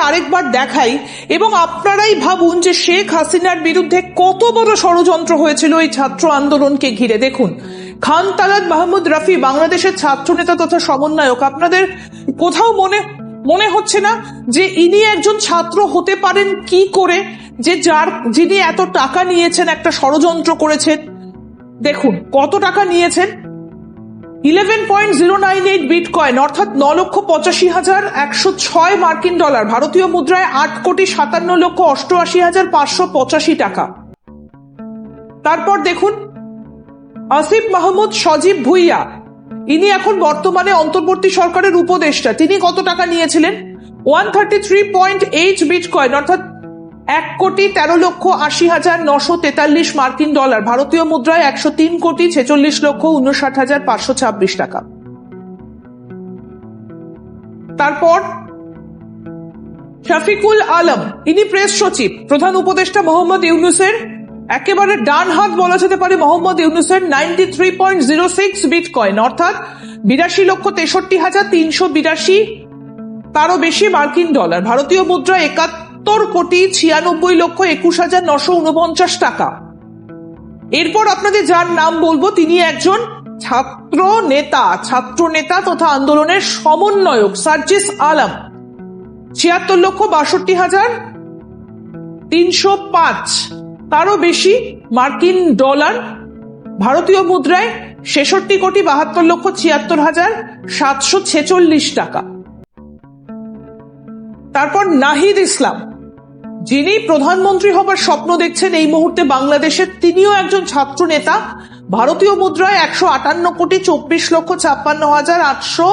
আরেকবার দেখাই এবং আপনারাই ভাবুন যে শেখ হাসিনার বিরুদ্ধে কত বড় ষড়যন্ত্র হয়েছিল এই ছাত্র আন্দোলনকে ঘিরে। দেখুন, খান তালাদ মাহমুদ রফি বাংলাদেশের ছাত্র নেতা তথা সমন্বয়ক। আপনাদের কোথাও মনে মনে হচ্ছে না যে ইনি একজন ছাত্র হতে পারেন কি করে? যে যার, যিনি এত টাকা নিয়েছেন, একটা ষড়যন্ত্র করেছেন। দেখুন, কত টাকা নিয়েছেন? Eleven point zero nine eight bitcoin, অর্থাৎ ন লক্ষ পঁচাশি হাজার একশো ছয় মার্কিন ডলার। ভারতীয় মুদ্রায় আট কোটি সাতান্ন লক্ষ অষ্টআশি হাজার পাঁচশো পঁচাশি টাকা। তারপর দেখুন, আসিফ মাহমুদ সজীব ভুইয়া, ইনি এখন বর্তমানে অন্তর্বর্তী সরকারের উপদেষ্টা। তিনি কত টাকা নিয়েছিলেন? One thirty three point eight bitcoin, অর্থাৎ এক কোটি তেরো লক্ষ আশি হাজার নশো তেতাল্লিশ মার্কিন ডলার। ভারতীয় মুদ্রায় একশো তিন কোটি ছেচল্লিশ লক্ষ উনষাট হাজার পাঁচশো ছাব্বিশ টাকা। তারপর শফিকুল আলম, ইনি প্রেস সচিব, প্রধান উপদেষ্টা মোহাম্মদ ইউনুসের একেবারে ডান হাত বলা যেতে পারে মোহাম্মদ ইউনুসের ninety three point zero six bitcoin অর্থাৎ বিরাশি লক্ষ তেষট্টি হাজার তিনশো বিরাশি তারও বেশি মার্কিন ডলার। ভারতীয় মুদ্রা একাত্তর কোটি ছিয়ানব্বই লক্ষ একুশ হাজার নশো উনপঞ্চাশ টাকা। এরপর আপনাদের যার নাম বলব, তিনি একজন ছাত্র নেতা ছাত্র নেতা তথা আন্দোলনের সমন্বয়ক, সার্জিস আলম। ছিয়াত্তর লক্ষ বাষট্টি হাজার তিনশো পাঁচ। তারও বেশি মার্কিন ডলার। ভারতীয় মুদ্রায় ছেষট্টি কোটি বাহাত্তর লক্ষ ছিয়াত্তর হাজার সাতশো ছেচল্লিশ টাকা। তারপর নাহিদ ইসলাম। যিনি প্রধানমন্ত্রী হবার স্বপ্ন দেখছেন এই মুহূর্তে বাংলাদেশের তিনিও একজন ছাত্র নেতা। ভারতীয় মুদ্রায় একশো আটান্ন কোটি চব্বিশ লক্ষ ছাপ্পান্ন হাজার আটশো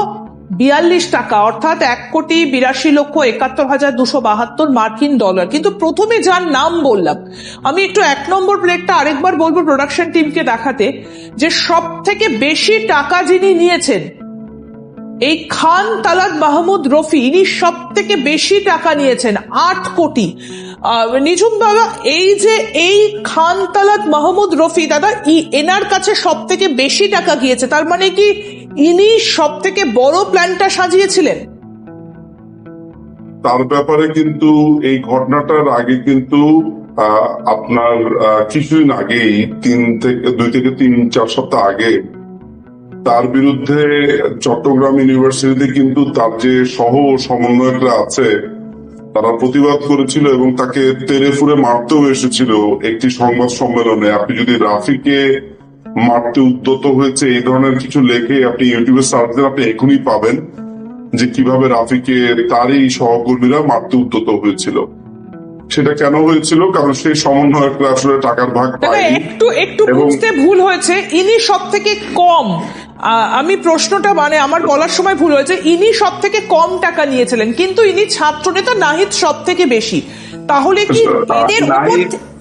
বিয়াল্লিশ টাকা, অর্থাৎ এক কোটি বিরাশি লক্ষ একাত্তর হাজার দুশো বাহাত্তর মার্কিন ডলার। কিন্তু প্রথমে যার নাম বললাম, আমি একটু এক নম্বর প্লেটটা আরেকবার বলব প্রোডাকশন টিমকে দেখাতে, যে সব থেকে বেশি টাকা যিনি নিয়েছেন এই খান তালাত মাহমুদ রফি, ইনি সব থেকে বেশি টাকা নিয়েছেন, আট কোটি। নিঝুম দাদা এই যে এই খান তালাত মাহমুদ রফি, দাদা, ই- এনার কাছে সব থেকে বেশি টাকা গিয়েছে, তার মানে কি ইনি সব থেকে বড় প্ল্যানটা সাজিয়েছিলেন? তার ব্যাপারে কিন্তু এই ঘটনাটার আগে কিন্তু আপনার কিছুদিন আগেই, তিন থেকে, দুই থেকে তিন, চার সপ্তাহ আগে তার বিরুদ্ধে চট্টগ্রাম ইউনিভার্সিটিতে কিন্তু তার যে সহ সমন্বয়করা আছে তারা প্রতিবাদ করেছিল এবং তাকে তেরে ফুরে মারতেও এসেছিল একটি সংবাদ সম্মেলনে। আপনি যদি রাফিকে মারতে উদ্যত হয়েছে এই ধরনের কিছু লেখে আপনি ইউটিউবে সার্চ দেন আপনি এখনই পাবেন যে কীভাবে রাফিকে তারই সহকর্মীরা মারতে উদ্যত হয়েছিল। সেটা কেন হয়েছিল? কারণ সেই সমন্বয়করা আসলে টাকার ভাগ পায়নি একটু একটু বুঝতে ভুল হয়েছে। ইনি সব থেকে কম আমি প্রশ্নটা মানে আমার বলার সময় ভুল হয়েছে। ইনি সব থেকে কম টাকা নিয়েছিলেন কিন্তু ইনি ছাত্র নেতা নাহিদ সব থেকে বেশি। তাহলে কি এদের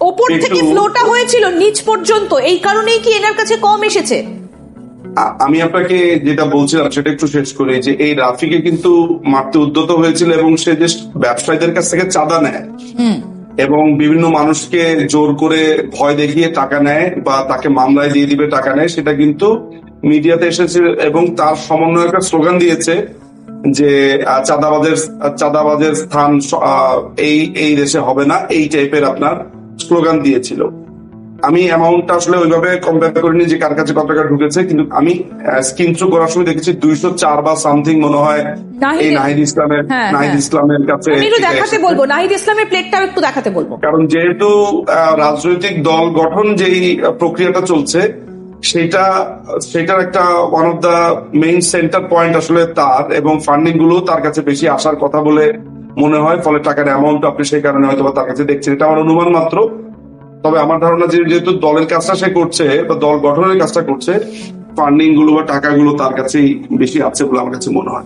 ওপর থেকে ফ্লোটা হয়েছিল নিচ পর্যন্ত? এই কারণেই কি এনার কাছে কম এসেছে? আমি আপনাকে যেটা বলছিলাম সেটা একটু শেষ করি যে এই রাফিকে কিন্তু মারতে উদ্যত হয়েছিল এবং সে যে ব্যবসায়ীদের কাছ থেকে চাঁদা নেয়। এবং বিভিন্ন মানুষকে জোর করে ভয় দেখিয়ে টাকা নেয় বা তাকে মামলায় দিয়ে দিবে টাকা নেয় সেটা কিন্তু মিডিয়াতে এসেছে এবং তার সমন্বয়করা স্লোগান দিয়েছে যে চাঁদাবাজের চাঁদাবাজের স্থান এই এই দেশে হবে না এই টাইপের আপনার স্লোগান দিয়েছিল আমি অ্যামাউন্টটা আসলে ওইভাবে কম্পেয়ার করিনি যে কার কাছে কত টাকা ঢুকেছে কিন্তু আমি স্ক্রিন থ্রু করার সময় দেখেছি দুইশো চার বা সামথিং মনে হয় এই নাহিদ ইসলামের হ্যাঁ, নাহিদ হ্যাঁ। ইসলামের কাছে দেখাতে বলব নাহিদ ইসলামের প্লেটটাও একটু দেখাতে বলব কারণ যেহেতু রাজনৈতিক দল গঠন যেই প্রক্রিয়াটা চলছে সেটা, সেটার একটা one of the main center point আসলে তার এবং ফান্ডিংগুলো তার কাছে বেশি আসার কথা বলে মনে হয়, ফলে টাকার অ্যামাউন্ট আপনি সেই কারণে হয়তো তার কাছে দেখছেন। এটা আমার অনুমান মাত্র। তবে আমার ধারণা যে, যেহেতু দলের কাজটা সে করছে বা দল গঠনের কাজটা করছে ফান্ডিংগুলো বা টাকাগুলো তার কাছেই বেশি আছে বলে আমার কাছে মনে হয়।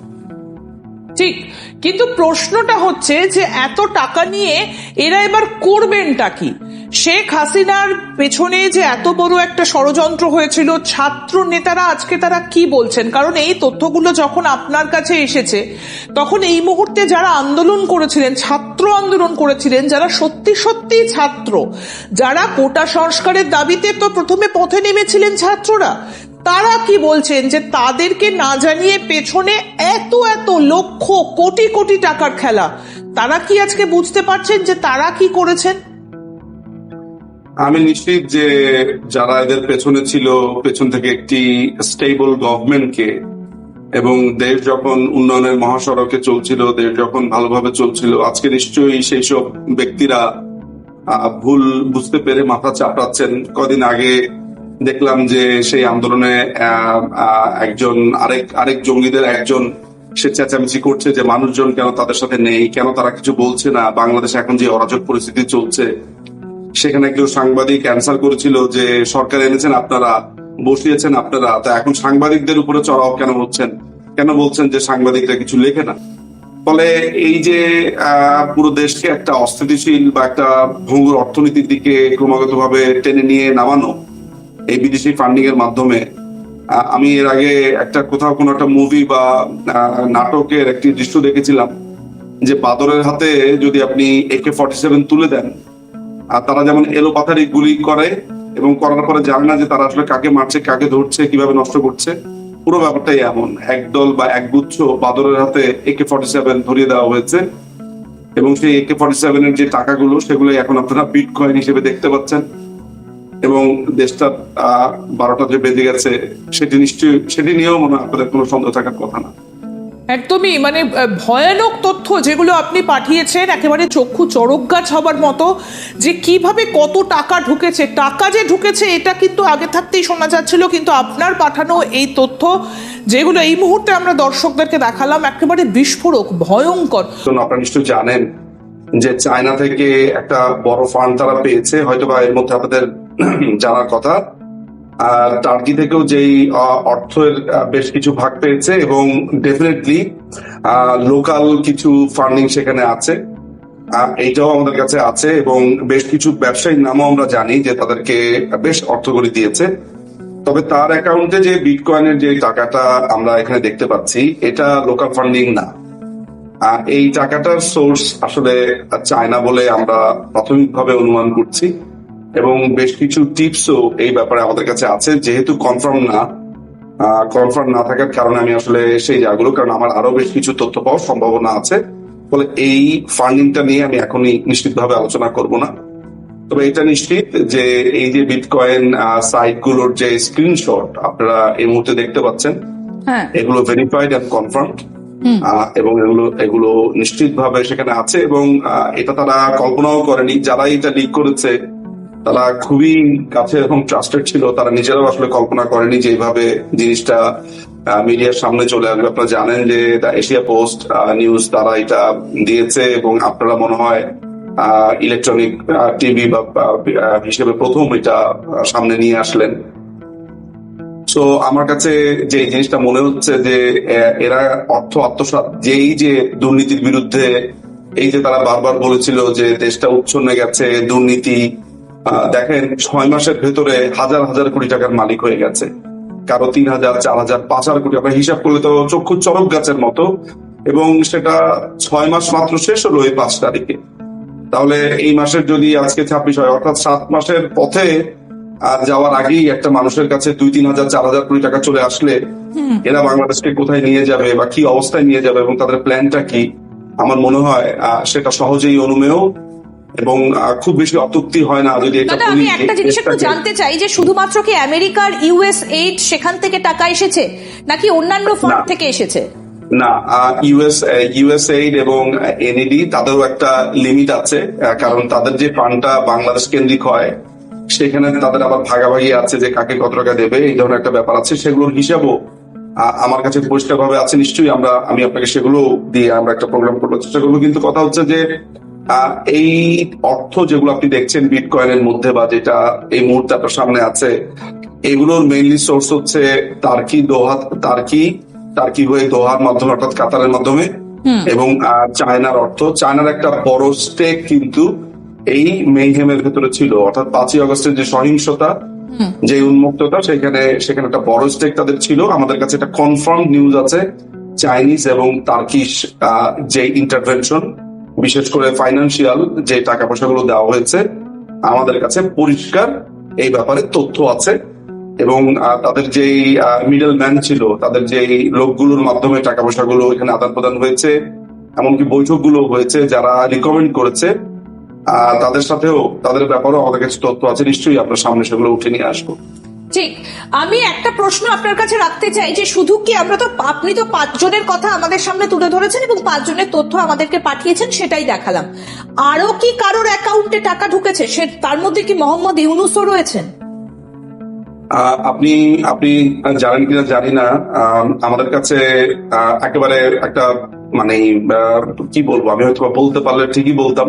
ঠিক, কিন্তু প্রশ্নটা হচ্ছে যে, এত টাকা নিয়ে এরা এবার করবেনটা কি? শেখ হাসিনার পেছনে যে এত বড় একটা ষড়যন্ত্র হয়েছিল ছাত্র নেতারা আজকে তারা কি বলছেন? কারণ এই তথ্যগুলো যখন আপনার কাছে এসেছে, তখন এই মুহূর্তে যারা আন্দোলন করেছিলেন, ছাত্র আন্দোলন করেছিলেন, যারা সত্যি সত্যি ছাত্র, যারা কোটা সংস্কারের দাবিতে তো প্রথমে পথে নেমেছিলেন ছাত্ররা, তারা কি বলছেন যে তাদেরকে না জানিয়ে পেছনে এত এত লক্ষ, কোটি কোটি টাকার খেলা, তারা কি আজকে বুঝতে পারছেন যে তারা কি করেছেন? আমি নিশ্চিত যে যারা এদের পেছনে ছিল, পেছন থেকে একটি স্টেবল গভর্নমেন্টকে এবং দেশ যখন উন্নয়নের মহাসড়কে চলছিল, দেশ যখন ভালোভাবে চলছিল, আজকে নিশ্চয়ই সেই সব ব্যক্তিরা ভুল বুঝতে পেরে মাথা চাপড়াচ্ছেন কদিন আগে দেখলাম যে সেই আন্দোলনে একজন আরেক আরেক জঙ্গিদের একজন সে চেঁচামেচি করছে যে, মানুষজন কেন তাদের সাথে নেই? কেন তারা কিছু বলছে না? বাংলাদেশে এখন যে অরাজক পরিস্থিতি চলছে সেখানে একজন সাংবাদিক অ্যান্সার করেছিল যে, সরকার এনেছেন, আপনারা বসিয়েছেন, আপনারা। তা এখন সাংবাদিকদের উপরে চড়াও কেন হচ্ছেন? কেন বলছেন যে সাংবাদিকরা কিছু লেখে না? ফলে এই যে পুরো দেশকে একটা অস্থিতিশীল বা একটা ভঙ্গুর অর্থনীতির দিকে ক্রমাগত ভাবে টেনে নিয়ে নামানো এই বিদেশি ফান্ডিং এর মাধ্যমে আমি এর আগে একটা কোথাও কোনো একটা মুভি বা নাটকের একটি দৃশ্য দেখেছিলাম যে, বাদরের হাতে যদি আপনি একে ফর্টি সেভেন তুলে দেন আর তারা যেমন এলো পাথারি গুলি করে এবং করার পরে জানে না যে তারা আসলে কাকে মারছে, কাকে ধরছে, কীভাবে নষ্ট করছে, পুরো ব্যাপারটাই এমন। একদল বা একগুচ্ছ বাদরের হাতে একে ফর্টি সেভেন ধরিয়ে দেওয়া হয়েছে এবং সেই একে ফর্টি সেভেন এর যে টাকাগুলো সেগুলো এখন আপনারা বিট কয়েন হিসেবে দেখতে পাচ্ছেন। এবং দেশটা বারোটা যে বেজে গেছে, সেটি নিশ্চয়ই, সেটি নিয়েও মনে হয় আপনাদের কোনো সন্দেহ থাকার কথা না। একদমই মানে ভয়ানক তথ্য যেগুলো আপনি পাঠিয়েছেন, একেবারে চক্ষু চড়ক গাছ হবার মতো, যে কীভাবে কত টাকা ঢুকেছে, টাকা যে ঢুকেছে, এটা কিন্তু আগে থাকতেই শোনা যাচ্ছিল, কিন্তু আপনার পাঠানো এই তথ্য, যেগুলো এই মুহূর্তে আমরা দর্শকদেরকে দেখালাম, একেবারে বিস্ফোরক, ভয়ঙ্কর। আপনারা নিশ্চয়ই জানেন যে চায়না থেকে একটা বড় ফান্ড তারা পেয়েছে হয়তো বা এর মধ্যে আপনাদের জানার কথা। টার্কি থেকেও যেই অর্থের বেশ কিছু ভাগ পেয়েছে এবং ডেফিনেটলি লোকাল কিছু ফান্ডিং সেখানে আছে। এইটাও আমাদের কাছে আছে এবং বেশ কিছু ব্যবসায়ীর নামও আমরা জানি যে তাদেরকে বেশ অর্থ করে দিয়েছে। তবে তার অ্যাকাউন্টে যে বিটকয়েনের যে টাকাটা আমরা এখানে দেখতে পাচ্ছি, এটা লোকাল ফান্ডিং না। এই টাকাটার সোর্স আসলে চায়না বলে আমরা প্রাথমিকভাবে অনুমান করছি। এবং বেশ কিছু টিপসও এই ব্যাপারে আমাদের কাছে আছে। যেহেতু কনফার্ম না কনফার্ম না থাকার কারণে আমি আসলে সেই জায়গাগুলো কারণ আমার আরও বেশ কিছু তথ্য পাওয়ার সম্ভাবনা আছে। ফলে এই ফান্ডিংটা নিয়ে আমি এখনই নিশ্চিতভাবে আলোচনা করব না। তবে এটা নিশ্চিত যে এই যে বিটকয়েন সাইটগুলোর যে স্ক্রিনশট আপনারা এই মুহূর্তে দেখতে পাচ্ছেন হ্যাঁ। এগুলো ভেরিফাইড অ্যান্ড কনফার্মড হুম। এবং এগুলো এগুলো নিশ্চিত ভাবে সেখানে আছে এবং এটা তারা কল্পনাও করেনি। যারা এটা লিক করেছে তারা খুবই কাছে এবং ট্রাস্টেড ছিল। তারা নিজেরাও আসলে কল্পনা করেনি যে এইভাবে জিনিসটা মিডিয়ার সামনে চলে আসবে। আপনারা জানেন যে এশিয়া পোস্ট নিউজ তারা এটা দিয়েছে এবং আপনারা মনে হয় ইলেকট্রনিক টিভি বা হিসেবে প্রথম এটা সামনে নিয়ে আসলেন। সো আমার কাছে যে জিনিসটা মনে হচ্ছে যে এরা অর্থ আত্মসাৎ, যেই যে দুর্নীতির বিরুদ্ধে, এই যে তারা বারবার বলেছিল যে দেশটা উচ্ছন্নে গেছে, দুর্নীতি দেখেন ছয় মাসের ভেতরে হাজার হাজার কোটি টাকার মালিক হয়ে গেছে। কারও তিন হাজার চার হাজার পাঁচ হাজার কোটি আপনার হিসাব করলে তো চক্ষু চরক গাছের মতো। এবং সেটা ছয় মাস মাত্র শেষ হলো এই পাঁচ তারিখে। তাহলে এই মাসের যদি আজকে ছাব্বিশ হয় অর্থাৎ সাত মাসের পথে আর যাওয়ার আগেই একটা মানুষের কাছে দুই তিন হাজার চার হাজার কোটি টাকা চলে আসলে এরা বাংলাদেশকে কোথায় নিয়ে যাবে বা কি অবস্থায় নিয়ে যাবে এবং তাদের প্ল্যানটা কি? আমার মনে হয় আহ, সেটা সহজেই অনুমেয়। এবং খুব বেশি অত্যুক্তি হয় না যদি এটা আমি একটা জিনিস একটু জানতে চাই যে শুধুমাত্র কি আমেরিকার ইউএস এইড সেখান থেকে টাকা এসেছে নাকি অন্যান্য ফান্ড থেকে এসেছে? না ইউএস ইউএসএইড এবং এনইডি তাদেরও একটা লিমিট আছে কারণ তাদের যে ফান্ডটা বাংলাদেশ কেন্দ্রিক হয় সেখানে তাদের আবার ভাগাভাগি আছে যে কাকে কত টাকা দেবে এই ধরনের একটা ব্যাপার আছে সেগুলোর হিসাবও আমার কাছে পরিষ্কার ভাবে আছে নিশ্চয়ই আমরা আমি আপনাকে সেগুলো দিয়ে আমরা একটা প্রোগ্রাম করব চেষ্টা করব। কিন্তু কথা হচ্ছে যে এই অর্থ যেগুলো আপনি দেখছেন বিটকয়েনের মধ্যে বা যেটা এই মুহূর্তে আপনার সামনে আছে এগুলোর মেইনলি সোর্স হচ্ছে তার্কি দোহা তার্কি টার্কি হয়ে দোহার মাধ্যমে অর্থাৎ কাতারের মাধ্যমে এবং চায়নার অর্থ। চায়নার একটা বড় স্টেক কিন্তু এই মেইহেমের ভেতরে ছিল। অর্থাৎ পাঁচই আগস্টের যে সহিংসতা যে উন্মুক্ততা সেখানে সেখানে একটা বড় স্টেক তাদের ছিল। আমাদের কাছে একটা কনফার্ম নিউজ আছে। চাইনিজ এবং তার্কিশ যে ইন্টারভেনশন বিশেষ করে ফাইন্যান্সিয়াল যে টাকা পয়সাগুলো দেওয়া হয়েছে, আমাদের কাছে পরিষ্কার এই ব্যাপারে তথ্য আছে এবং তাদের যেই মিডল ম্যান ছিল, তাদের যেই লোকগুলোর মাধ্যমে টাকা পয়সাগুলো এখানে আদান প্রদান হয়েছে, এমনকি বৈঠকগুলো হয়েছে, যারা রিকমেন্ড করেছে তাদের সাথেও, তাদের ব্যাপারেও আমাদের কাছে তথ্য আছে, নিশ্চয়ই আপনার সামনে সেগুলো উঠে নিয়ে আসব। ঠিক। আমি একটা প্রশ্ন আপনার কাছে রাখতে চাই যে শুধু কি আমরা তো আপনি তো পাঁচজনের কথা আমাদের সামনে তুলে ধরেছেন এবং পাঁচজনের তথ্য আমাদেরকে পাঠিয়েছেন সেটাই দেখালাম। আরও কি কারোর অ্যাকাউন্টে টাকা ঢুকেছে? সে তার মধ্যে কি মোহাম্মদ ইউনুসও রয়েছেন? আপনি আপনি জানেন কিনা জানি না। আমাদের কাছে একেবারে একটা মানে কি বলব? আমি হয়তো বলতে পারলে ঠিকই বলতাম।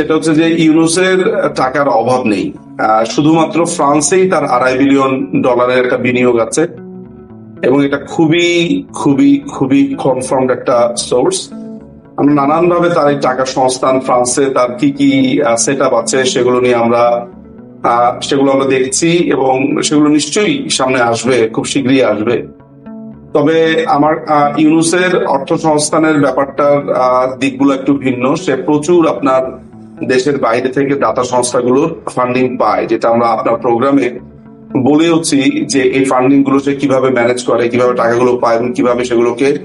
সেটা হচ্ছে যে ইউনুসের টাকার অভাব নেই। শুধুমাত্র ফ্রান্সেই তার আড়াই বিলিয়ন ডলারের একটা বিনিয়োগ আছে এবং এটা খুবই খুবই খুবই কনফার্মড একটা সোর্স আমরা নানান ভাবে তার এই টাকার সংস্থান, ফ্রান্সে তার কি কি সেট আপ আছে সেগুলো নিয়ে আমরা সেগুলো আমরা দেখছি এবং সেগুলো নিশ্চয়ই সামনে আসবে, খুব শীঘ্রই আসবে। তবে আমার ইউনুসের অর্থ সংস্থানের ব্যাপারটার দিকগুলো একটু ভিন্ন। সে প্রচুর আপনার দেশের বাইরে থেকে দাতা সংস্থাগুলোর ফান্ডিং পায় যেটা আমরা আপনার প্রোগ্রামে বলেওছি যে এই ফান্ডিংগুলো সে কীভাবে ম্যানেজ করে কীভাবে টাকাগুলো পায় এবং কীভাবে সেগুলোকে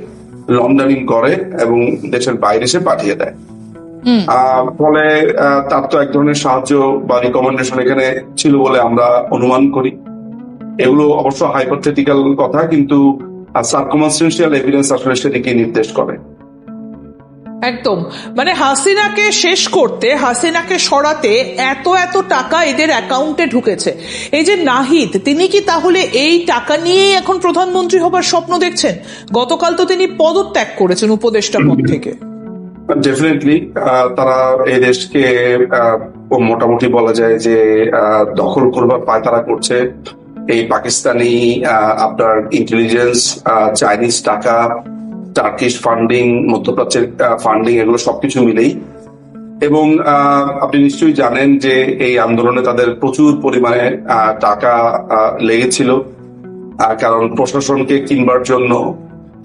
লন্ডারিং করে এবং দেশের বাইরে সে পাঠিয়ে দেয়। ফলে তার তো এক ধরনের সাহায্য বা রিকমেন্ডেশন এখানে ছিল বলে আমরা অনুমান করি। এগুলো অবশ্য হাইপোথেটিক্যাল কথা কিন্তু সার্কমাস্টেন্সিয়াল এভিডেন্স আসলে সেটিকে নির্দেশ করে। একদম। মানে হাসিনাকে শেষ করতে হাসিনাকে সরাতে এত এত টাকা এদের অ্যাকাউন্টে ঢুকেছে। এই যে নাহিদ তিনি কি তাহলে এই টাকা নিয়েই এখন প্রধানমন্ত্রী হবার স্বপ্ন দেখছেন? গতকাল তো তিনি পদত্যাগ করেছেন উপদেষ্টা পদ থেকে। ডেফিনেটলি তারা এই দেশকে মোটামুটি বলা যায় যে দখল করবার পায়তারা করছে। এই পাকিস্তানি আপনার ইন্টেলিজেন্স চাইনিজ টাকা টার্কিশ ফান্ডিং মধ্যপ্রাচ্যের ফান্ডিং এগুলো সবকিছু মিলেই। এবং আপনি নিশ্চয়ই জানেন যে এই আন্দোলনে তাদের প্রচুর পরিমাণে টাকা লেগেছিল। কারণ প্রশাসনকে কিনবার জন্য,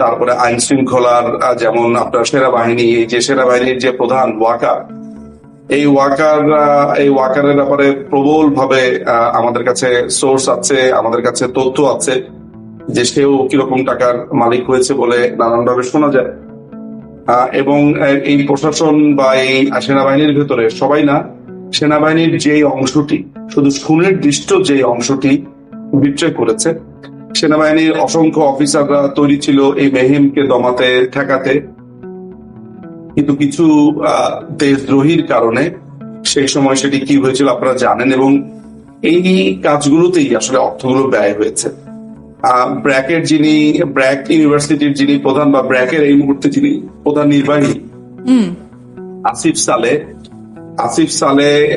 তারপরে আইন শৃঙ্খলার যেমন আপনার সেনাবাহিনী, এই যে সেনাবাহিনীর যে প্রধান ওয়াকার, এই ওয়াকার এই ওয়াকারের ব্যাপারে প্রবল ভাবে আমাদের কাছে সোর্স আছে, আমাদের কাছে তথ্য আছে। যে সেও কীরকম টাকার মালিক হয়েছে বলে নানান ভাবে শোনা যায়। এবং এই প্রশাসন বা এই সেনাবাহিনীর ভেতরে সবাই না, সেনাবাহিনীর যে অংশটি, শুধু সুনির্দিষ্ট যে অংশটি বিট্রে করেছে, সেনাবাহিনীর অসংখ্য অফিসাররা তৈরি ছিল এই মেহিমকে দমাতে, ঠেকাতে। কিন্তু কিছু দেশদ্রোহীর কারণে সেই সময় সেটি কি হয়েছিল আপনারা জানেন এবং এই কাজগুলোতেই আসলে অর্থগুলো ব্যয় হয়েছে। ব্র্যাকের যিনি ব্র্যাক ইউনিভার্সিটির যিনি প্রধান বা ব্র্যাকের এই মুহূর্তে যিনি প্রধান নির্বাহী আসিফ সালে আসিফ সালে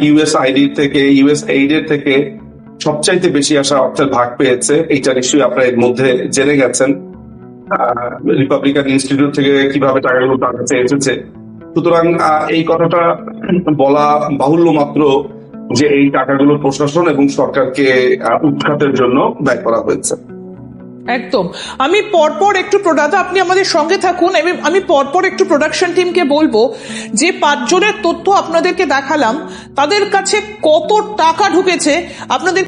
ইউএস আইডি থেকে ইউএস এইডের থেকে সবচাইতে বেশি আসা অর্থের ভাগ পেয়েছে এইটা নিশ্চয়ই আপনার এর মধ্যে জেনে গেছেন। রিপাবলিকান ইনস্টিটিউট থেকে কীভাবে টাকাগুলো তার কাছে এসেছে। সুতরাং এই কথাটা বলা বাহুল্য মাত্র যে এই টাকাগুলো প্রশাসন এবং সরকারকে উৎখাতের জন্য ব্যয় করা হয়েছে। একদম। আমি পরপর একটু প্রোডাক্ট আপনি আমাদের সঙ্গে থাকুন। আমি আমি পরপর একটু প্রোডাকশন টিমকে বলব, যে পাঁচজনের তথ্য আপনাদেরকে দেখালাম, তাদের কাছে কত টাকা ঢুকেছে, আপনাদের